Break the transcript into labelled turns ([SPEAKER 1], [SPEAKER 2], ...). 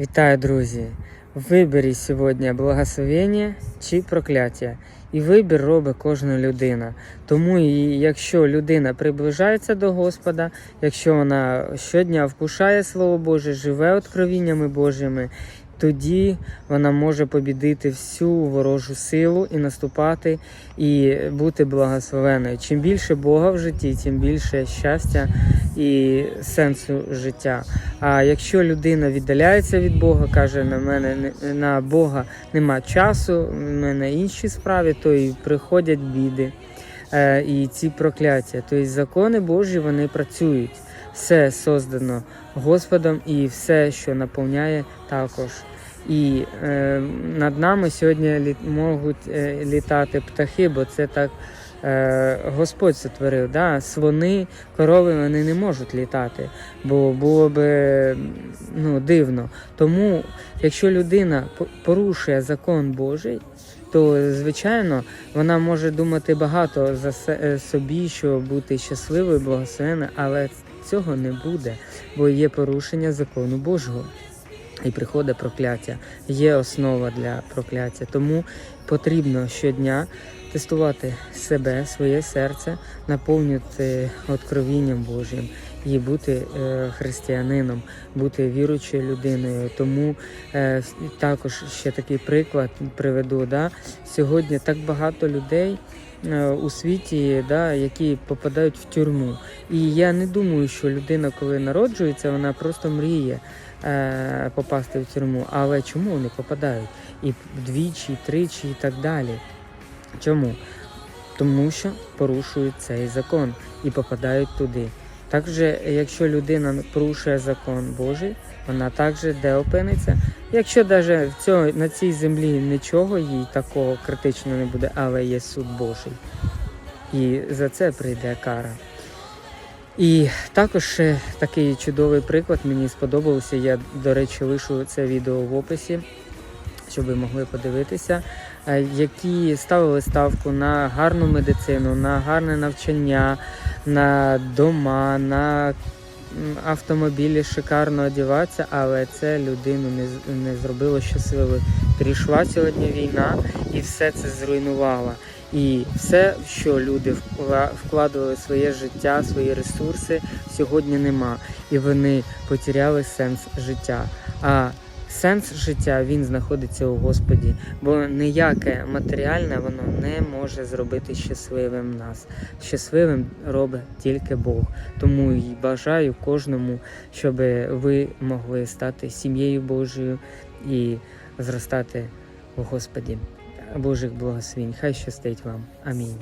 [SPEAKER 1] Вітаю, друзі! Виберіть сьогодні благословення чи прокляття. І вибір робить кожна людина. Тому і якщо людина приближається до Господа, якщо вона щодня вкушає Слово Боже, живе откровіннями Божими, тоді вона може побідити всю ворожу силу і наступати, і бути благословеною. Чим більше Бога в житті, тим більше щастя і сенсу життя. А якщо людина віддаляється від Бога, каже на мене на Бога нема часу, в мене інші справи, то і приходять біди е, і ці прокляття. Тобто закони Божі вони працюють. Все создано Господом і все, що наповняє також. І е, над нами сьогодні лі, можуть е, літати птахи, бо це так е, Господь сотворив. Да? Свини, корови вони не можуть літати, бо було б ну, дивно. Тому, якщо людина порушує закон Божий, то звичайно вона може думати багато за е, собі, що бути щасливою, благословенною, але цього не буде, бо є порушення закону Божого. І приходить прокляття. Є основа для прокляття. Тому потрібно щодня тестувати себе, своє серце, наповнювати откровінням Божим і бути е, християнином, бути віруючою людиною. Тому е, також ще такий приклад приведу. Да? Сьогодні так багато людей. Е, У світі, да, які попадають в тюрму, і я не думаю, що людина, коли народжується, вона просто мріє е, попасти в тюрму. Але чому вони попадають? І вдвічі, і тричі, і так далі. Чому? Тому що порушують цей закон і попадають туди. Також, якщо людина порушує закон Божий, вона також де опиниться. Якщо навіть в цьо, на цій землі нічого їй такого критичного не буде, але є суд Божий. І за це прийде кара. І також такий чудовий приклад мені сподобався. Я, до речі, лишу це відео в описі, щоб ви могли подивитися, які ставили ставку на гарну медицину, на гарне навчання, на дома, на автомобілі шикарно одягатися, але це людину не, не зробило щасливою. Прийшла сьогодні війна і все це зруйнувала. І все, що люди вкла- вкладували своє життя, свої ресурси, сьогодні нема. І вони потеряли сенс життя. А сенс життя він знаходиться у Господі, бо ніяке матеріальне воно не може зробити щасливим нас. Щасливим робить тільки Бог. Тому і бажаю кожному, щоб ви могли стати сім'єю Божою і зростати у Господі. Божих благословень. Хай щастить вам. Амінь.